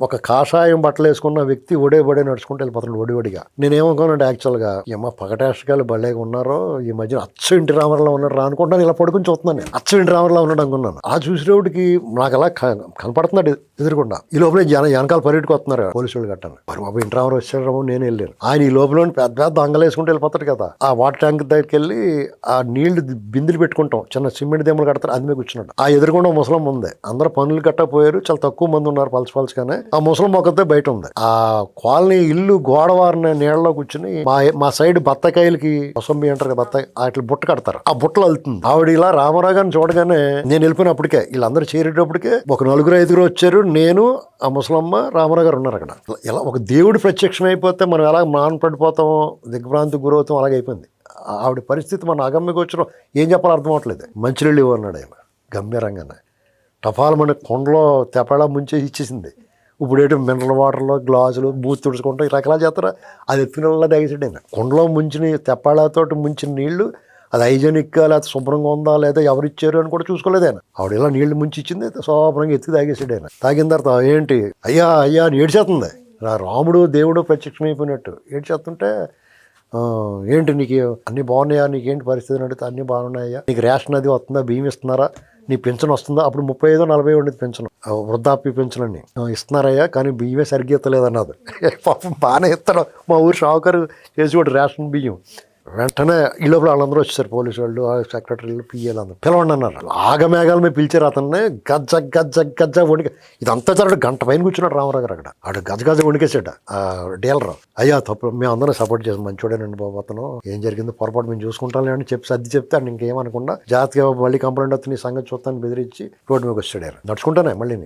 ఒక కాషాయం బట్టలు వేసుకున్న వ్యక్తి ఒడేబడే నడుచుకుంటూ వెళ్ళిపోతున్నాడు ఒడివడిగా నేనేమనుకోనండి యాక్చువల్గా ఏమో పగటేషకాలు భలేగా ఉన్నారో ఈ మధ్యన అచ్చు ఇంటి రామర్లో ఉన్నాడు రా అనుకుంటాను ఇలా పడుకుని చూస్తున్నాను అచ్చు ఇంటి రామర్లో ఉన్నాడు అనుకున్నాను. ఆ చూసేవాడికి నాకు అలా క- కనపడుతున్నాడు ఎదురుకుండా. ఈ లోపల జన వెనకాల పరిగెట్టుకు వస్తున్నారు పోలీసు వాళ్ళు కట్టాను మరి బాబు ఇంటి రామర్ వచ్చాడు నేను వెళ్ళాను. ఆయన ఈ లోపల పెద్ద పెద్ద దొంగలు వేసుకుంటూ వెళ్ళిపోతాడు కదా. ఆ వాటర్ ట్యాంక్ దగ్గరికి వెళ్ళి ఆ నీళ్ళు బిందులు పెట్టుకుంటాం. చిన్న సిమెంట్ దెమ్మలు కడతారు అది మీద కూర్చున్నాడు. ఆ ఎదురుకుండా ముసలం ఉంది. అందరూ పనులు కట్టా పోయారు. చాలా తక్కువ మంది ఉన్నారు పలస పలసగానే ఆ ముసలం మొక్కతే బయట ఉంది. ఆ కాలనీ ఇల్లు గోడవారిన నీళ్ళలో కూర్చుని మా మా సైడ్ బత్తకాయలకి మొసంబి అంటారు కదా బత్తాయి అట్లా బుట్ట కడతారు. ఆ బుట్టలు వెళ్తుంది ఆవిడ ఇలా రామరాగాన్ని చూడగానే నేను వెళ్ళిపోయినప్పటికే వీళ్ళందరూ చేరేటప్పటికే ఒక నలుగురు ఐదుగురు వచ్చారు. నేను ఆ ముసలమ్మ రామారావు గారు ఉన్నారు అక్కడ. ఇలా ఒక దేవుడు ప్రత్యక్షం అయిపోతే మనం ఎలా మాన పడిపోతామో దిగ్భ్రాంతి గురవుతాం అలాగే అయిపోయింది. ఆవిడ పరిస్థితి మన అగమ్యకు వచ్చిన ఏం చెప్పాలో అర్థం అవట్లేదు మంచినీళ్ళు ఇవ్వన్నాడు ఆయన గమ్యరంగానే టపాలు మన కొండలో తెపడా ముంచే ఇచ్చేసింది. ఇప్పుడు ఏంటి మినరల్ వాటర్లో గ్లాసులు మూతి తుడుచుకుంటూ రకరకాల చేస్తారా? అది ఎత్తుకునేలా తాగేసాడు ఆయన. కొండలో ముంచిన తెప్పాళతో ముంచిన నీళ్ళు అది హైజెనిక్గా లేకపోతే శుభ్రంగా ఉందా లేదా ఎవరు ఇచ్చారు అని కూడా చూసుకోలేదు ఆయన. ఆవిడ ఇలా నీళ్ళు ముంచి ఇచ్చింది శుభ్రంగా ఎత్తి తాగేసాడు ఆయన. తాగిన తర్వాత ఏంటి? అయ్యా అయ్యా అని ఏడ్చేస్తుంది. రాముడు దేవుడు ప్రత్యక్షమైపోయినట్టు ఏడ్చేస్తుంటే ఏంటి నీకు అన్ని బాగున్నాయా? నీకేంటి పరిస్థితి అడిగితే అన్ని బాగున్నాయా నీకు రేషన్ అది వస్తుందా? బియ్యం ఇస్తున్నారా? నీ పెన్షన్ వస్తుందా? అప్పుడు ముప్పై ఐదో నలభై ఉండేది పెన్షన్. వృద్ధాప్య పెన్షన్ అని ఇస్తున్నారయ్యా కానీ బియ్యమే సరిగ్గా ఇస్తలేదు అన్నది పాపం బాగానే ఇస్తాడు మా ఊరు షావుకారు చేసి కూడా రేషన్ బియ్యం. వెంటనే ఈ లోపల వాళ్ళందరూ వచ్చేసారు పోలీసు వాళ్ళు ఆ సెక్రటరీలు పిఏలు అందరూ. పిలవండి అన్నారు. ఆగమేఘాల మీద పిలిచారు అతన్ని. గజ్జ గజ్జ గజ్జ వణిక ఇదంతా జరగడు. గంట పైన కూర్చున్నాడు రామారావు గారు అక్కడ. ఆడు గజ గజ వణికేసాడు డీలర్. అయ్యా తప్పు మేము అందరం సపోర్ట్ చేసాం. మంచోడేనండి బాబు అతను. ఏం జరిగిందో పొరపాటు మేము చూసుకుంటాం అని చెప్పి సర్ది చెప్తే ఇంకేమనకుండా జాగ్రత్తగా మళ్ళీ కంప్లైంట్ వస్తుంది సంగతి చూస్తాను బెదిరించి రోడ్డు మీకు వచ్చాడు నడుచుకుంటానే మళ్ళీ